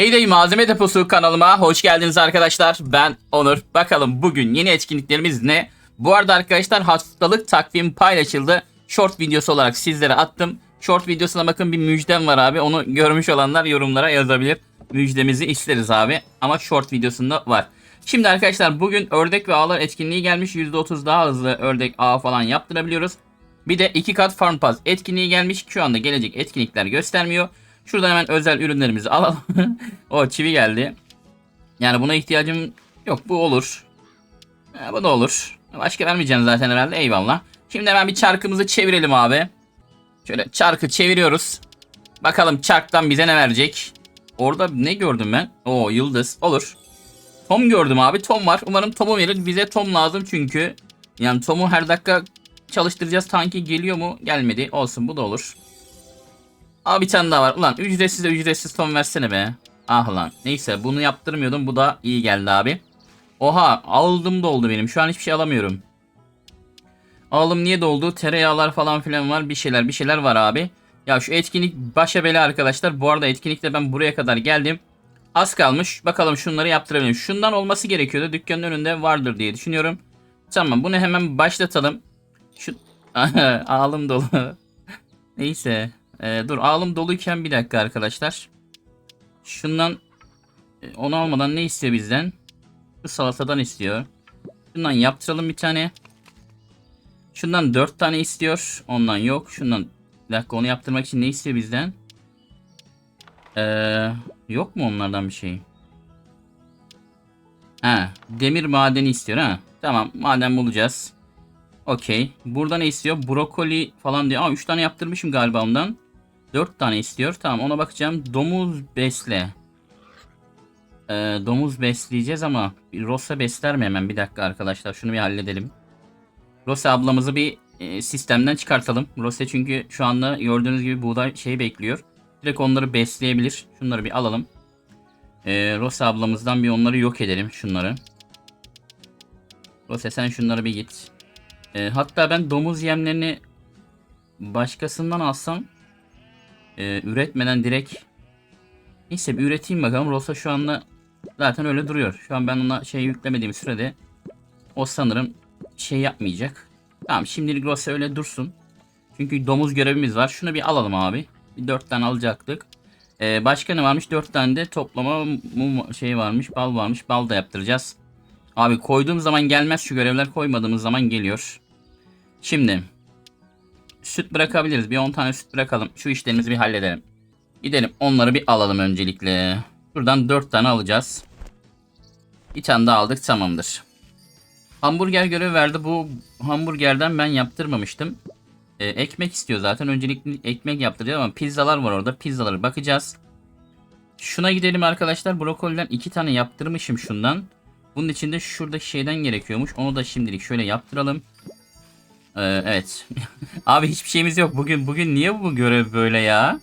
Heyday Malzeme Deposu kanalıma hoş geldiniz arkadaşlar. Ben Onur. Bakalım bugün yeni etkinliklerimiz ne? Bu arada arkadaşlar haftalık takvim paylaşıldı. Short videosu olarak sizlere attım. Short videosuna bakın bir müjdem var abi. Onu görmüş olanlar yorumlara yazabilir. Müjdemizi isteriz abi. Ama short videosunda var. Şimdi arkadaşlar bugün ördek ve ağlar etkinliği gelmiş. %30 daha hızlı ördek ağ falan yaptırabiliyoruz. Bir de 2 kat Farm Pass etkinliği gelmiş. Şu anda gelecek etkinlikler göstermiyor. Şuradan hemen özel ürünlerimizi alalım. o çivi geldi. Yani buna ihtiyacım yok. Bu olur. Ha, bu da olur. Başka vermeyeceğim zaten herhalde. Eyvallah. Şimdi hemen bir çarkımızı çevirelim abi. Şöyle çarkı çeviriyoruz. Bakalım çarktan bize ne verecek. Orada ne gördüm ben? Oo yıldız. Olur. Tom gördüm abi. Tom var. Umarım Tom'u verir. Bize Tom lazım çünkü. Yani Tom'u her dakika çalıştıracağız. Tanki geliyor mu? Gelmedi. Olsun bu da olur. Aa bir tane daha var. Ulan ücretsiz de ücretsiz Tom versene be. Ah lan. Neyse bunu yaptırmıyordum. Bu da iyi geldi abi. Oha aldım doldu benim. Şu an hiçbir şey alamıyorum. Alım niye doldu? Tereyağlar falan filan var. Bir şeyler bir şeyler var abi. Ya şu etkinlik başa bela arkadaşlar. Bu arada etkinlikte ben buraya kadar geldim. Az kalmış. Bakalım şunları yaptırabilirim. Şundan olması gerekiyordu. Dükkanın önünde vardır diye düşünüyorum. Tamam bunu hemen başlatalım. Şu alım dolu. Neyse. Ee, dur alım doluyken bir dakika arkadaşlar. Şundan e, onu almadan ne istiyor bizden? Salatadan istiyor. Şundan yaptıralım bir tane. Şundan 4 tane istiyor. Ondan yok. Şundan bir dakika onu yaptırmak için ne istiyor bizden? Ee, yok mu onlardan bir şey? Ha, demir madeni istiyor ha. Tamam maden bulacağız. Okey. Burada ne istiyor? Brokoli falan diyor. Aa 3 tane yaptırmışım galiba ondan. 4 tane istiyor. Tamam ona bakacağım. Domuz besle. Ee, domuz besleyeceğiz ama Rosa besler mi hemen? Bir dakika arkadaşlar. Şunu bir halledelim. Rosa ablamızı bir e, sistemden çıkartalım. Rosa çünkü şu anda gördüğünüz gibi buğday şeyi bekliyor. Direkt onları besleyebilir. Şunları bir alalım. Ee, Rosa ablamızdan bir onları yok edelim. Şunları. Rosa sen şunları bir git. Ee, hatta ben domuz yemlerini başkasından alsam e, üretmeden direkt neyse bir üreteyim bakalım. Rosa şu anda zaten öyle duruyor. Şu an ben ona şey yüklemediğim sürede o sanırım şey yapmayacak. Tamam şimdilik Rosa öyle dursun. Çünkü domuz görevimiz var. Şunu bir alalım abi. Bir 4 tane alacaktık. Ee, başka ne varmış? 4 tane de toplama mum şey varmış. Bal varmış. Bal da yaptıracağız. Abi koyduğum zaman gelmez şu görevler koymadığımız zaman geliyor. Şimdi süt bırakabiliriz. Bir 10 tane süt bırakalım. Şu işlerimizi bir halledelim. Gidelim onları bir alalım öncelikle. Buradan 4 tane alacağız. Bir tane daha aldık tamamdır. Hamburger görevi verdi. Bu hamburgerden ben yaptırmamıştım. Ee, ekmek istiyor zaten. Öncelikle ekmek yaptıracağız ama pizzalar var orada. Pizzalara bakacağız. Şuna gidelim arkadaşlar. Brokoliden 2 tane yaptırmışım şundan. Bunun içinde şuradaki şeyden gerekiyormuş. Onu da şimdilik şöyle yaptıralım. Ee, evet. Abi hiçbir şeyimiz yok. Bugün bugün niye bu görev böyle ya?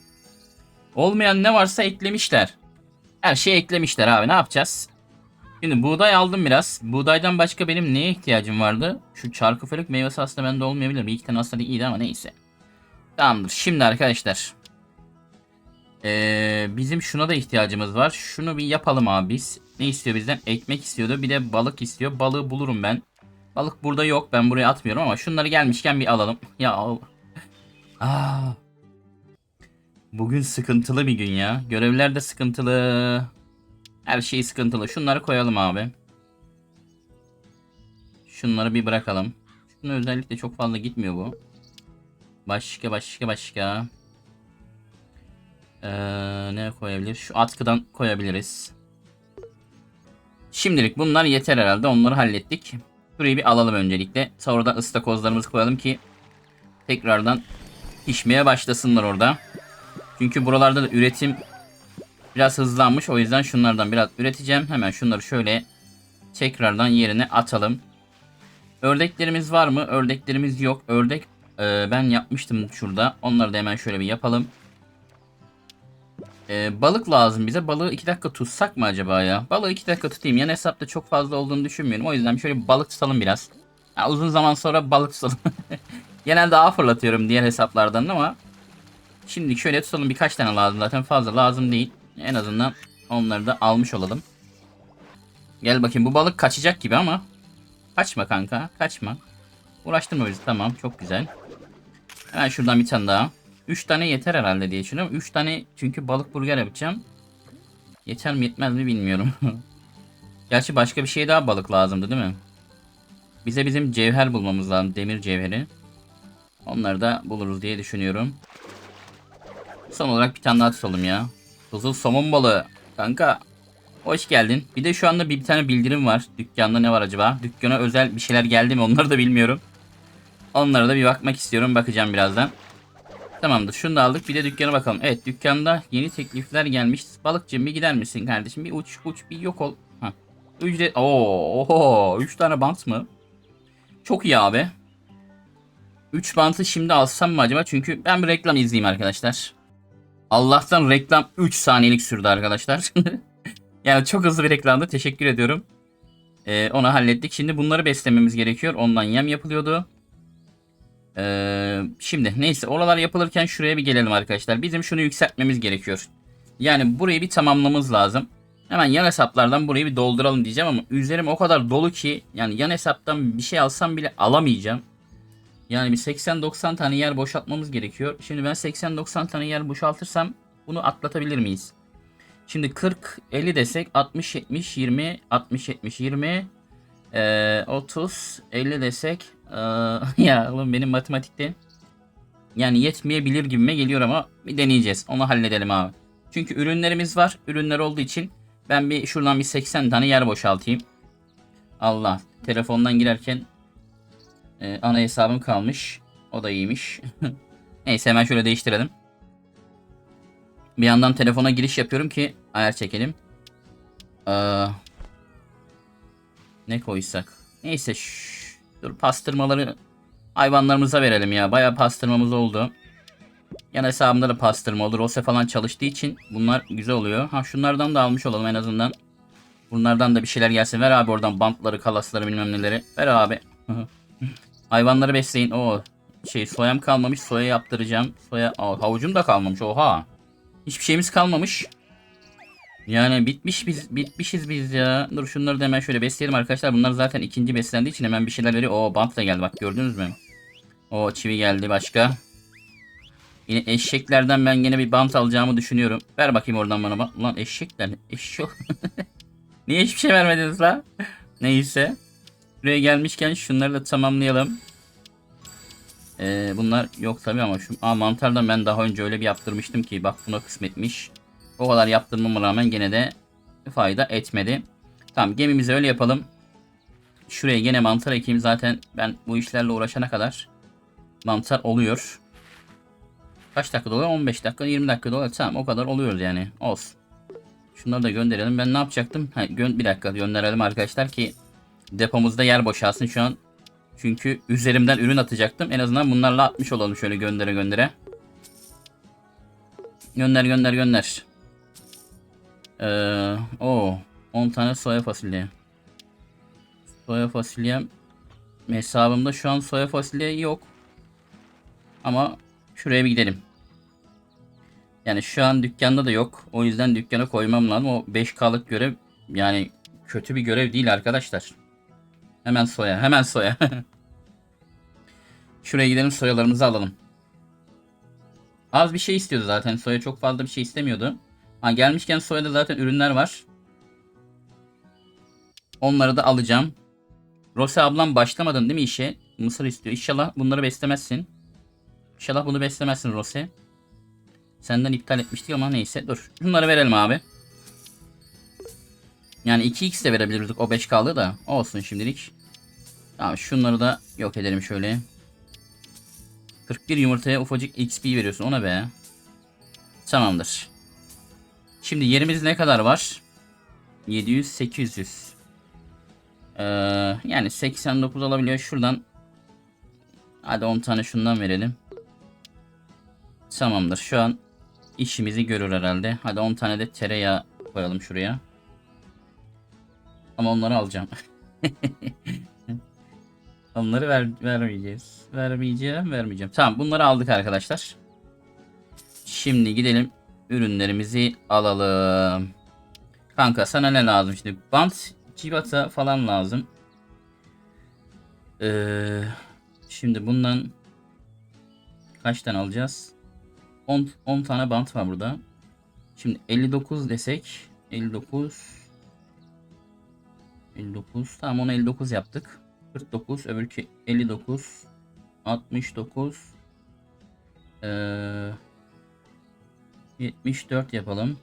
Olmayan ne varsa eklemişler. Her şeyi eklemişler abi. Ne yapacağız? Şimdi buğday aldım biraz. Buğdaydan başka benim neye ihtiyacım vardı? Şu çarkıfelik meyvesi aslında bende olmayabilir. Bir iki tane aslında iyiydi ama neyse. Tamamdır. Şimdi arkadaşlar. Ee, bizim şuna da ihtiyacımız var. Şunu bir yapalım abi biz. Ne istiyor bizden? Ekmek istiyordu. Bir de balık istiyor. Balığı bulurum ben. Balık burada yok. Ben buraya atmıyorum ama şunları gelmişken bir alalım. Ya. Aa. Bugün sıkıntılı bir gün ya. Görevler de sıkıntılı. Her şey sıkıntılı. Şunları koyalım abi. Şunları bir bırakalım. Şunu özellikle çok fazla gitmiyor bu. Başka başka başka. Ee, ne koyabilir? Şu atkıdan koyabiliriz. Şimdilik bunlar yeter herhalde. Onları hallettik. Burayı bir alalım öncelikle. Sonra da ıstakozlarımızı koyalım ki tekrardan pişmeye başlasınlar orada. Çünkü buralarda da üretim biraz hızlanmış. O yüzden şunlardan biraz üreteceğim. Hemen şunları şöyle tekrardan yerine atalım. Ördeklerimiz var mı? Ördeklerimiz yok. Ördek e, ben yapmıştım şurada. Onları da hemen şöyle bir yapalım. E, balık lazım bize. Balığı 2 dakika tutsak mı acaba ya? Balığı 2 dakika tutayım. Yan hesapta çok fazla olduğunu düşünmüyorum. O yüzden şöyle balık tutalım biraz. Ya, uzun zaman sonra balık tutalım. Genelde ağ fırlatıyorum diğer hesaplardan ama Şimdi şöyle tutalım birkaç tane lazım zaten fazla lazım değil. En azından Onları da almış olalım. Gel bakayım bu balık kaçacak gibi ama. Kaçma kanka kaçma. Uğraştırma bizi tamam çok güzel. Hemen şuradan bir tane daha. 3 tane yeter herhalde diye düşünüyorum. 3 tane çünkü balık burger yapacağım. Yeter mi yetmez mi bilmiyorum. Gerçi başka bir şey daha balık lazımdı değil mi? Bize bizim cevher bulmamız lazım. Demir cevheri. Onları da buluruz diye düşünüyorum. Son olarak bir tane daha tutalım ya. Tuzul somon balığı. Kanka. Hoş geldin. Bir de şu anda bir tane bildirim var. Dükkanda ne var acaba? Dükkana özel bir şeyler geldi mi onları da bilmiyorum. Onlara da bir bakmak istiyorum. Bakacağım birazdan. Tamamdır. Şunu da aldık. Bir de dükkana bakalım. Evet dükkanda yeni teklifler gelmiş. Balıkçım bir gider misin kardeşim? Bir uç uç bir yok ol. Hah. Ücret. Oo, oho. 3 tane bant mı? Çok iyi abi. 3 bantı şimdi alsam mı acaba? Çünkü ben bir reklam izleyeyim arkadaşlar. Allah'tan reklam 3 saniyelik sürdü arkadaşlar. yani çok hızlı bir reklamdı. Teşekkür ediyorum. Ee, onu hallettik. Şimdi bunları beslememiz gerekiyor. Ondan yem yapılıyordu. Ee, şimdi neyse oralar yapılırken şuraya bir gelelim arkadaşlar. Bizim şunu yükseltmemiz gerekiyor. Yani burayı bir tamamlamamız lazım. Hemen yan hesaplardan burayı bir dolduralım diyeceğim ama üzerim o kadar dolu ki yani yan hesaptan bir şey alsam bile alamayacağım. Yani bir 80-90 tane yer boşaltmamız gerekiyor. Şimdi ben 80-90 tane yer boşaltırsam bunu atlatabilir miyiz? Şimdi 40 50 desek 60 70 20 60 70 20 ee, 30 50 desek ee, ya oğlum benim matematikte yani yetmeyebilir gibime geliyor ama bir deneyeceğiz. Onu halledelim abi. Çünkü ürünlerimiz var. Ürünler olduğu için ben bir şuradan bir 80 tane yer boşaltayım. Allah telefondan girerken ee, ana hesabım kalmış. O da iyiymiş. Neyse hemen şöyle değiştirelim. Bir yandan telefona giriş yapıyorum ki ayar çekelim. Ee, ne koysak? Neyse dur pastırmaları hayvanlarımıza verelim ya. Bayağı pastırmamız oldu. Yan hesabımda da pastırma olur. Rose falan çalıştığı için bunlar güzel oluyor. Ha şunlardan da almış olalım en azından. Bunlardan da bir şeyler gelsin. Ver abi oradan bantları, kalasları bilmem neleri. Ver abi. Hayvanları besleyin. O şey soyam kalmamış. Soya yaptıracağım. Soya Aa, havucum da kalmamış. Oha. Hiçbir şeyimiz kalmamış. Yani bitmiş biz bitmişiz biz ya. Dur şunları da hemen şöyle besleyelim arkadaşlar. Bunlar zaten ikinci beslendiği için hemen bir şeyler veriyor. O bant da geldi bak gördünüz mü? O çivi geldi başka. Yine eşeklerden ben yine bir bant alacağımı düşünüyorum. Ver bakayım oradan bana bak. Ulan eşekler. Eşek. Niye hiçbir şey vermediniz la? Neyse. Buraya gelmişken şunları da tamamlayalım. Ee, bunlar yok tabi ama şu Aa, mantardan ben daha önce öyle bir yaptırmıştım ki bak buna kısmetmiş. O kadar yaptırmama rağmen gene de fayda etmedi. Tamam gemimizi öyle yapalım. Şuraya gene mantar ekeyim zaten ben bu işlerle uğraşana kadar mantar oluyor. Kaç dakika oluyor? 15 dakika 20 dakika oluyor. Tamam o kadar oluyoruz yani. Olsun. Şunları da gönderelim. Ben ne yapacaktım? Ha, bir dakika gönderelim arkadaşlar ki depomuzda yer boşalsın şu an. Çünkü üzerimden ürün atacaktım. En azından bunlarla atmış olalım şöyle göndere göndere. Gönder gönder gönder. Ee, o 10 tane soya fasulye. Soya fasulyem hesabımda şu an soya fasulye yok. Ama şuraya bir gidelim. Yani şu an dükkanda da yok. O yüzden dükkana koymam lazım. O 5K'lık görev yani kötü bir görev değil arkadaşlar. Hemen soya, hemen soya. Şuraya gidelim soyalarımızı alalım. Az bir şey istiyordu zaten. Soya çok fazla bir şey istemiyordu. Ha gelmişken soyada zaten ürünler var. Onları da alacağım. Rose ablam başlamadın değil mi işe? Mısır istiyor. İnşallah bunları beslemezsin. İnşallah bunu beslemezsin Rose. Senden iptal etmiştik ama neyse. Dur. Bunları verelim abi. Yani 2x de verebilirdik o 5 kaldı da. Olsun şimdilik. Tamam şunları da yok edelim şöyle. 41 yumurtaya ufacık XP veriyorsun ona be. Tamamdır. Şimdi yerimiz ne kadar var? 700 800. Ee, yani 89 olabiliyor şuradan. Hadi 10 tane şundan verelim. Tamamdır. Şu an işimizi görür herhalde. Hadi 10 tane de tereyağı koyalım şuraya. Ama onları alacağım. onları ver, vermeyeceğiz. Vermeyeceğim, vermeyeceğim. Tamam bunları aldık arkadaşlar. Şimdi gidelim ürünlerimizi alalım. Kanka sana ne lazım şimdi? Bant, civata falan lazım. Ee, şimdi bundan kaç tane alacağız? 10, 10 tane bant var burada. Şimdi 59 desek 59 59 tamam onu 59 yaptık. 49 öbürkü 59 69 ee, 74 yapalım.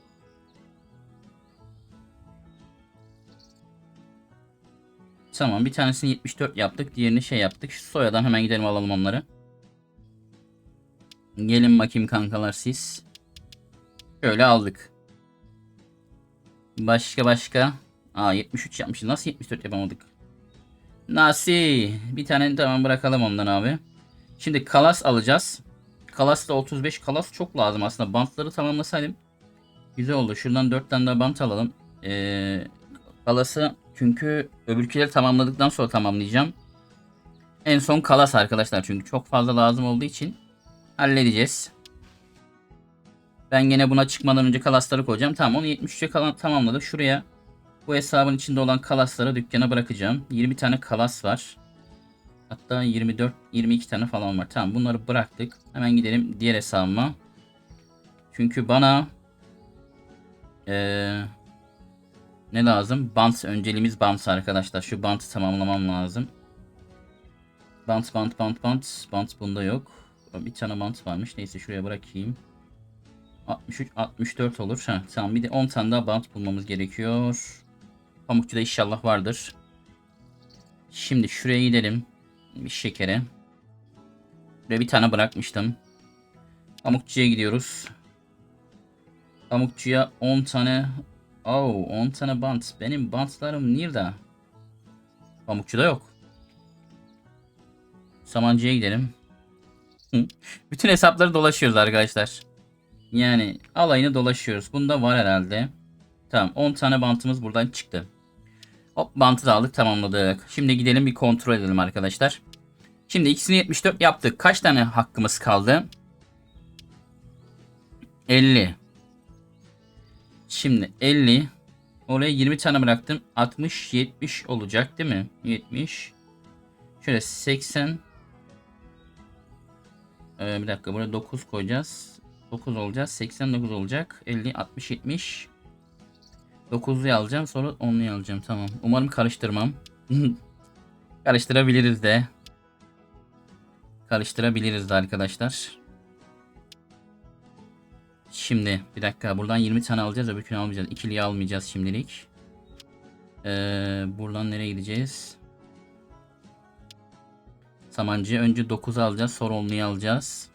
Tamam bir tanesini 74 yaptık. Diğerini şey yaptık. Şu soyadan hemen gidelim alalım onları. Gelin bakayım kankalar siz. Şöyle aldık. Başka başka. Aa 73 yapmışız. Nasıl 74 yapamadık? Nasi. Bir tane tamam bırakalım ondan abi. Şimdi kalas alacağız. Kalas da 35 kalas çok lazım aslında. Bantları tamamlasaydım. Güzel oldu. Şuradan 4 tane daha bant alalım. Ee, kalası çünkü öbürküleri tamamladıktan sonra tamamlayacağım. En son kalas arkadaşlar çünkü çok fazla lazım olduğu için halledeceğiz. Ben gene buna çıkmadan önce kalasları koyacağım. Tamam onu 73'e kalan tamamladık. Şuraya bu hesabın içinde olan kalasları dükkana bırakacağım. 20 tane kalas var. Hatta 24 22 tane falan var. Tamam bunları bıraktık. Hemen gidelim diğer hesabıma. Çünkü bana ee, ne lazım? Bant önceliğimiz bant arkadaşlar. Şu bantı tamamlamam lazım. Bant bant bant bant. Bant bunda yok. Bir tane bant varmış. Neyse şuraya bırakayım. 63 64 olur. Ha, tamam bir de 10 tane daha bant bulmamız gerekiyor. Pamukçuda inşallah vardır. Şimdi şuraya gidelim. Bir şekere. Buraya bir tane bırakmıştım. Pamukçuya gidiyoruz. Pamukçuya 10 tane Oh 10 tane bant. Benim bantlarım nerede? Pamukçuda yok. Samancı'ya gidelim. Bütün hesapları dolaşıyoruz arkadaşlar. Yani alayını dolaşıyoruz. Bunda var herhalde. Tamam 10 tane bantımız buradan çıktı. Hop bantı da aldık tamamladık. Şimdi gidelim bir kontrol edelim arkadaşlar. Şimdi ikisini 74 yaptık. Kaç tane hakkımız kaldı? 50. Şimdi 50. Oraya 20 tane bıraktım. 60, 70 olacak değil mi? 70. Şöyle 80. Ee, bir dakika buraya 9 koyacağız. 9 olacağız. 89 olacak. 50, 60, 70. 9'luyu alacağım. Sonra 10'luyu alacağım. Tamam. Umarım karıştırmam. Karıştırabiliriz de. Karıştırabiliriz de arkadaşlar. Şimdi bir dakika buradan 20 tane alacağız öbürkünü almayacağız. İkiliyi almayacağız şimdilik. Ee, buradan nereye gideceğiz? Samancı önce 9'u alacağız sonra 10'luyu alacağız.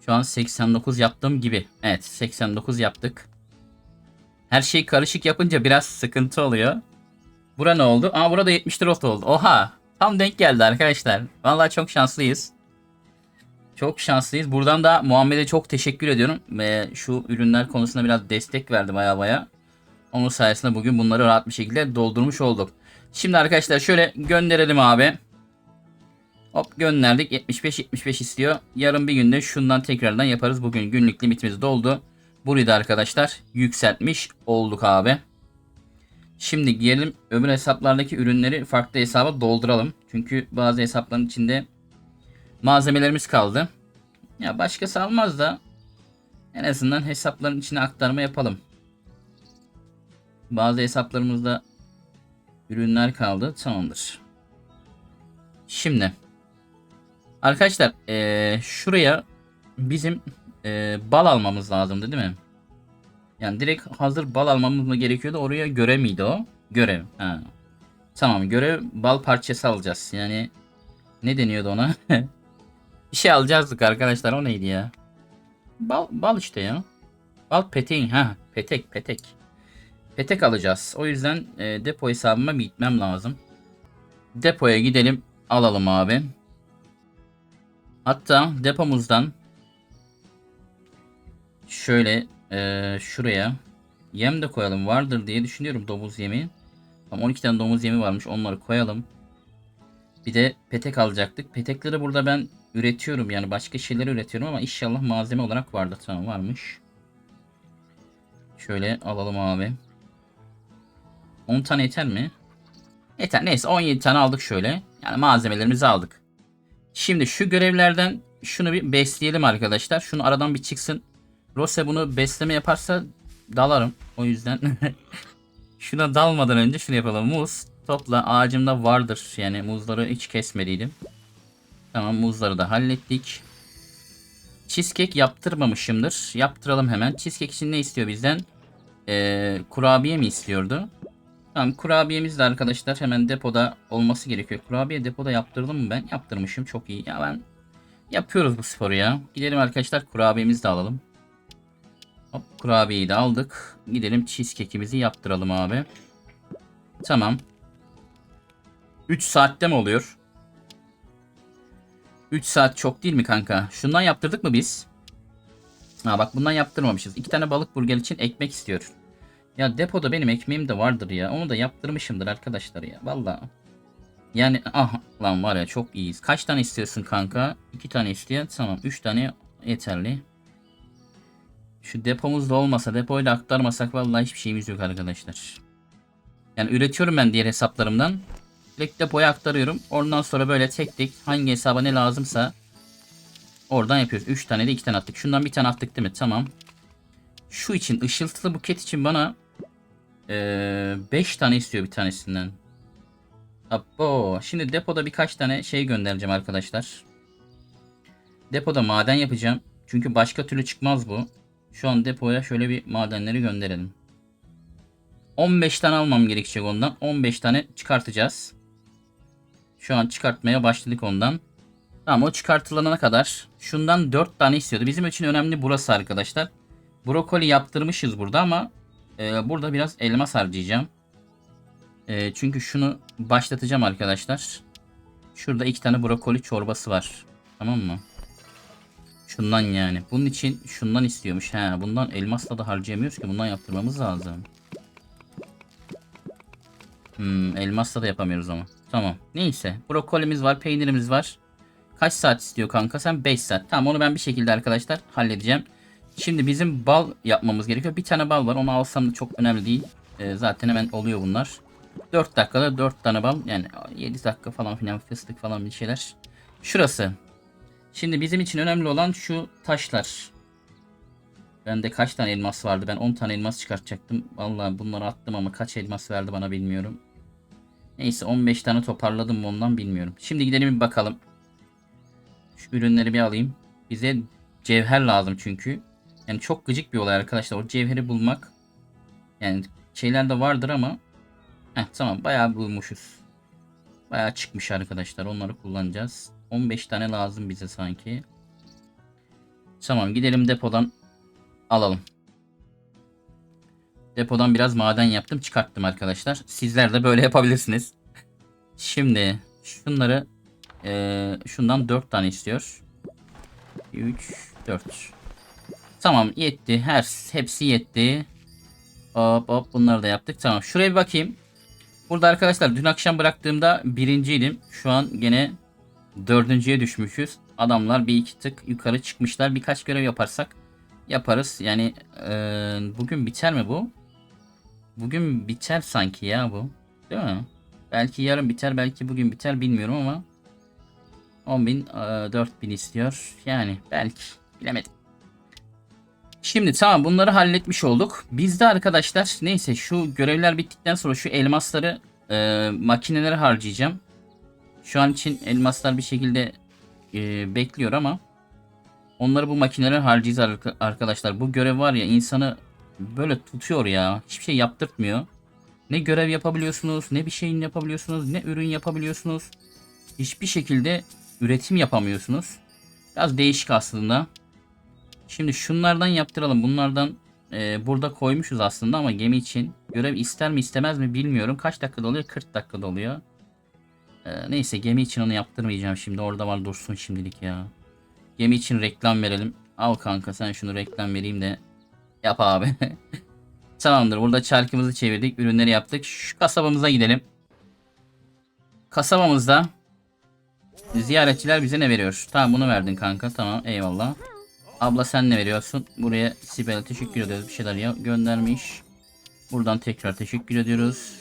Şu an 89 yaptığım gibi. Evet 89 yaptık. Her şey karışık yapınca biraz sıkıntı oluyor. Bura ne oldu? Aa burada 74 oldu. Oha. Tam denk geldi arkadaşlar. Vallahi çok şanslıyız. Çok şanslıyız. Buradan da Muhammed'e çok teşekkür ediyorum. Ve şu ürünler konusunda biraz destek verdi baya baya. Onun sayesinde bugün bunları rahat bir şekilde doldurmuş olduk. Şimdi arkadaşlar şöyle gönderelim abi. Hop gönderdik. 75-75 istiyor. Yarın bir günde şundan tekrardan yaparız. Bugün günlük limitimiz doldu. Burayı da arkadaşlar yükseltmiş olduk abi. Şimdi gelelim öbür hesaplardaki ürünleri farklı hesaba dolduralım. Çünkü bazı hesapların içinde malzemelerimiz kaldı. Ya başkası almaz da en azından hesapların içine aktarma yapalım. Bazı hesaplarımızda ürünler kaldı. Tamamdır. Şimdi arkadaşlar ee, şuraya bizim ee, bal almamız lazımdı değil mi? Yani direkt hazır bal almamız mı gerekiyordu? Oraya göre miydi o? Görev. Ha. Tamam görev bal parçası alacağız. Yani ne deniyordu ona? bir şey alacaktık arkadaşlar. O neydi ya? Bal, bal işte ya. Bal peteğin. Ha petek petek. Petek alacağız. O yüzden e, depo hesabıma gitmem lazım. Depoya gidelim. Alalım abi. Hatta depomuzdan şöyle e, şuraya yem de koyalım. Vardır diye düşünüyorum domuz yemi. Tam 12 tane domuz yemi varmış. Onları koyalım. Bir de petek alacaktık. Petekleri burada ben üretiyorum. Yani başka şeyler üretiyorum ama inşallah malzeme olarak vardı. Tamam varmış. Şöyle alalım abi. 10 tane yeter mi? Yeter. Neyse 17 tane aldık şöyle. Yani malzemelerimizi aldık. Şimdi şu görevlerden şunu bir besleyelim arkadaşlar. Şunu aradan bir çıksın. Rose bunu besleme yaparsa dalarım. O yüzden şuna dalmadan önce şunu yapalım. Muz topla ağacımda vardır. Yani muzları hiç kesmediydim. Tamam muzları da hallettik. Cheesecake yaptırmamışımdır. Yaptıralım hemen. Cheesecake için ne istiyor bizden? Ee, kurabiye mi istiyordu? Tamam kurabiyemiz de arkadaşlar hemen depoda olması gerekiyor. Kurabiye depoda yaptırdım mı ben? Yaptırmışım çok iyi. Ya ben yapıyoruz bu sporu ya. Gidelim arkadaşlar kurabiyemizi de alalım. Hop kurabiyeyi de aldık. Gidelim cheesecake'imizi yaptıralım abi. Tamam. 3 saatte mi oluyor? 3 saat çok değil mi kanka? Şundan yaptırdık mı biz? Ha bak bundan yaptırmamışız. 2 tane balık burger için ekmek istiyor. Ya depoda benim ekmeğim de vardır ya. Onu da yaptırmışımdır arkadaşlar ya. Valla. Yani ah lan var ya çok iyiyiz. Kaç tane istiyorsun kanka? 2 tane istiyor. Tamam 3 tane yeterli. Şu depomuz da olmasa depoyla aktarmasak vallahi hiçbir şeyimiz yok arkadaşlar. Yani üretiyorum ben diğer hesaplarımdan. Direkt depoya aktarıyorum. Ondan sonra böyle tek tek hangi hesaba ne lazımsa oradan yapıyoruz. 3 tane de 2 tane attık. Şundan bir tane attık değil mi? Tamam. Şu için ışıltılı buket için bana 5 tane istiyor bir tanesinden. Abo. Şimdi depoda birkaç tane şey göndereceğim arkadaşlar. Depoda maden yapacağım. Çünkü başka türlü çıkmaz bu. Şu an depoya şöyle bir madenleri gönderelim. 15 tane almam gerekecek ondan. 15 tane çıkartacağız. Şu an çıkartmaya başladık ondan. Tamam o çıkartılana kadar şundan 4 tane istiyordu. Bizim için önemli burası arkadaşlar. Brokoli yaptırmışız burada ama e, burada biraz elmas harcayacağım. E, çünkü şunu başlatacağım arkadaşlar. Şurada iki tane brokoli çorbası var. Tamam mı? Şundan yani. Bunun için şundan istiyormuş. He, bundan elmasla da harcayamıyoruz ki. Bundan yaptırmamız lazım. Hmm, elmasla da yapamıyoruz ama. Tamam. Neyse. Brokolimiz var. Peynirimiz var. Kaç saat istiyor kanka? Sen 5 saat. Tamam onu ben bir şekilde arkadaşlar halledeceğim. Şimdi bizim bal yapmamız gerekiyor. Bir tane bal var. Onu alsam da çok önemli değil. Ee, zaten hemen oluyor bunlar. 4 dakikada 4 tane bal. Yani 7 dakika falan filan fıstık falan bir şeyler. Şurası. Şimdi bizim için önemli olan şu taşlar. Bende kaç tane elmas vardı? Ben 10 tane elmas çıkartacaktım. Vallahi bunları attım ama kaç elmas verdi bana bilmiyorum. Neyse 15 tane toparladım mı ondan bilmiyorum. Şimdi gidelim bir bakalım. Şu ürünleri bir alayım. Bize cevher lazım çünkü. Yani çok gıcık bir olay arkadaşlar. O cevheri bulmak. Yani şeyler de vardır ama. Heh, tamam bayağı bulmuşuz. Bayağı çıkmış arkadaşlar. Onları kullanacağız. 15 tane lazım bize sanki. Tamam gidelim depodan alalım. Depodan biraz maden yaptım çıkarttım arkadaşlar. Sizler de böyle yapabilirsiniz. Şimdi şunları eee, şundan 4 tane istiyor. 3 4 Tamam yetti. Her hepsi yetti. Hop hop bunları da yaptık. Tamam şuraya bir bakayım. Burada arkadaşlar dün akşam bıraktığımda birinciydim. Şu an gene dördüncüye düşmüşüz. Adamlar bir iki tık yukarı çıkmışlar. Birkaç görev yaparsak yaparız. Yani eee, bugün biter mi bu? Bugün biter sanki ya bu. Değil mi? Belki yarın biter belki bugün biter bilmiyorum ama 10.000 4000 istiyor. Yani belki bilemedim. Şimdi tamam bunları halletmiş olduk. Bizde arkadaşlar neyse şu görevler bittikten sonra şu elmasları e, makinelere harcayacağım. Şu an için elmaslar bir şekilde e, bekliyor ama onları bu makinelere harcayacağız arka- arkadaşlar. Bu görev var ya insanı böyle tutuyor ya. Hiçbir şey yaptırtmıyor. Ne görev yapabiliyorsunuz, ne bir şeyin yapabiliyorsunuz, ne ürün yapabiliyorsunuz. Hiçbir şekilde üretim yapamıyorsunuz. Biraz değişik aslında. Şimdi şunlardan yaptıralım. Bunlardan e, burada koymuşuz aslında ama gemi için görev ister mi istemez mi bilmiyorum. Kaç dakikada oluyor? 40 dakikada oluyor. E, neyse gemi için onu yaptırmayacağım şimdi. Orada var dursun şimdilik ya. Gemi için reklam verelim. Al kanka sen şunu reklam vereyim de yap abi. Tamamdır. Burada çarkımızı çevirdik. Ürünleri yaptık. Şu kasabamıza gidelim. Kasabamızda ziyaretçiler bize ne veriyor? Tamam bunu verdin kanka. Tamam eyvallah. Abla sen ne veriyorsun? Buraya Sibel'e teşekkür ediyoruz. Bir şeyler göndermiş. Buradan tekrar teşekkür ediyoruz.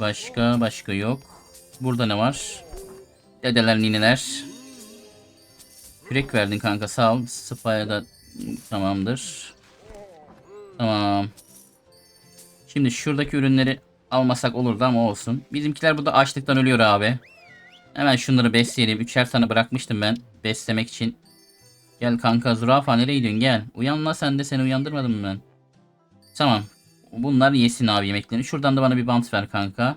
Başka başka yok. Burada ne var? Dedeler nineler. Kürek verdin kanka sağ ol. Spy'a da tamamdır. Tamam. Şimdi şuradaki ürünleri almasak olurdu ama olsun. Bizimkiler burada açlıktan ölüyor abi. Hemen şunları besleyelim. Üçer tane bırakmıştım ben beslemek için. Gel kanka zürafa nereye gidiyorsun gel. Uyan la sen de seni uyandırmadım ben? Tamam. Bunlar yesin abi yemeklerini. Şuradan da bana bir bant ver kanka.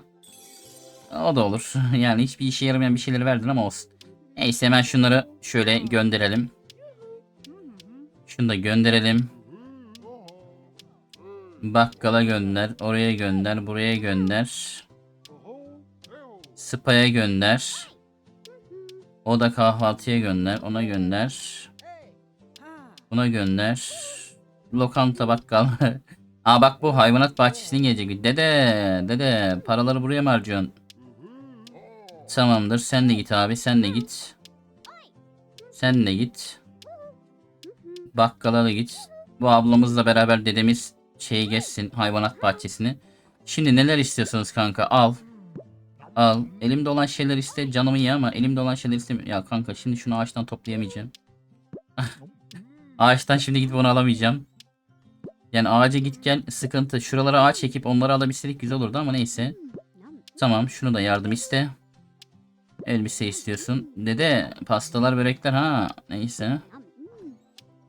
O da olur. Yani hiçbir işe yaramayan bir şeyleri verdin ama olsun. Neyse hemen şunları şöyle gönderelim. Şunu da gönderelim. Bakkala gönder. Oraya gönder. Buraya gönder. Spa'ya gönder. O da kahvaltıya gönder. Ona gönder. Buna gönder. Lokanta bakkal. Aa bak bu hayvanat bahçesine gelecek. Dede, dede paraları buraya mı harcıyorsun? Tamamdır. Sen de git abi. Sen de git. Sen de git. Bakkala da git. Bu ablamızla beraber dedemiz şeyi geçsin hayvanat bahçesini. Şimdi neler istiyorsunuz kanka? Al. Al. Elimde olan şeyler iste. Canımı ye ama elimde olan şeyler istemiyorum. Ya kanka şimdi şunu ağaçtan toplayamayacağım. Ağaçtan şimdi gidip onu alamayacağım. Yani ağaca git gel sıkıntı. Şuralara ağaç çekip onları alabilseydik güzel olurdu ama neyse. Tamam şunu da yardım iste. Elbise istiyorsun. Dede pastalar börekler ha. Neyse.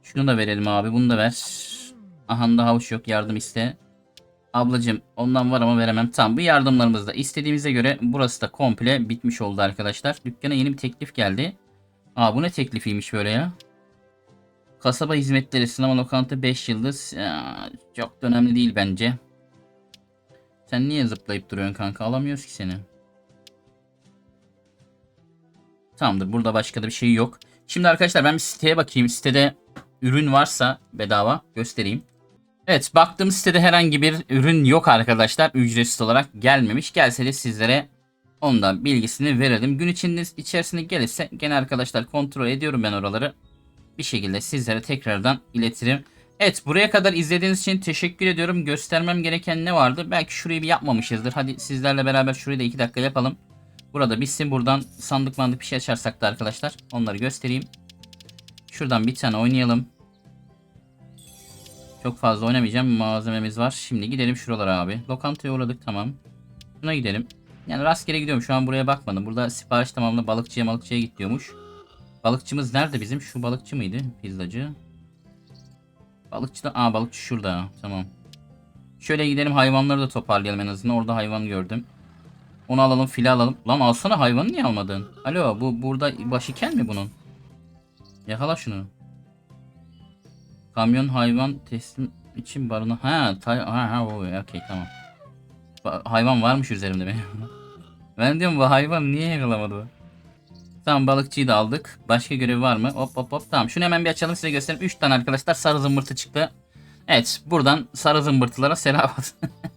Şunu da verelim abi bunu da ver. Ahanda havuç yok yardım iste. Ablacım ondan var ama veremem. Tamam bu yardımlarımız da istediğimize göre burası da komple bitmiş oldu arkadaşlar. Dükkana yeni bir teklif geldi. Aa bu ne teklifiymiş böyle ya. Kasaba hizmetleri sinema lokanta 5 yıldız. Ya, çok da önemli değil bence. Sen niye zıplayıp duruyorsun kanka? Alamıyoruz ki seni. Tamamdır. Burada başka da bir şey yok. Şimdi arkadaşlar ben bir siteye bakayım. Sitede ürün varsa bedava göstereyim. Evet baktığım sitede herhangi bir ürün yok arkadaşlar. Ücretsiz olarak gelmemiş. Gelse de sizlere ondan bilgisini verelim. Gün içinde içerisinde gelirse gene arkadaşlar kontrol ediyorum ben oraları. Bir şekilde sizlere tekrardan iletirim. Evet buraya kadar izlediğiniz için teşekkür ediyorum. Göstermem gereken ne vardı? Belki şurayı bir yapmamışızdır. Hadi sizlerle beraber şurayı da 2 dakika yapalım. Burada bitsin. Buradan sandık mandık bir şey açarsak da arkadaşlar onları göstereyim. Şuradan bir tane oynayalım. Çok fazla oynamayacağım. Malzememiz var. Şimdi gidelim şuralara abi. Lokantaya uğradık tamam. Şuna gidelim. Yani rastgele gidiyorum. Şu an buraya bakmadım. Burada sipariş tamamla balıkçıya balıkçıya git diyormuş. Balıkçımız nerede bizim? Şu balıkçı mıydı? Pizzacı. Balıkçı da... Aa balıkçı şurada. Tamam. Şöyle gidelim hayvanları da toparlayalım en azından. Orada hayvan gördüm. Onu alalım fili alalım. Lan alsana hayvanı niye almadın? Alo bu burada başı kel mi bunun? Yakala şunu. Kamyon hayvan teslim için barına. Ha, tay ha, ha o okey tamam. Ba- hayvan varmış üzerimde benim. ben diyorum bu hayvan niye yakalamadı bu? Tamam balıkçıyı da aldık. Başka görevi var mı? Hop hop hop. Tamam şunu hemen bir açalım size göstereyim. 3 tane arkadaşlar sarı zımbırtı çıktı. Evet buradan sarı zımbırtılara selam olsun.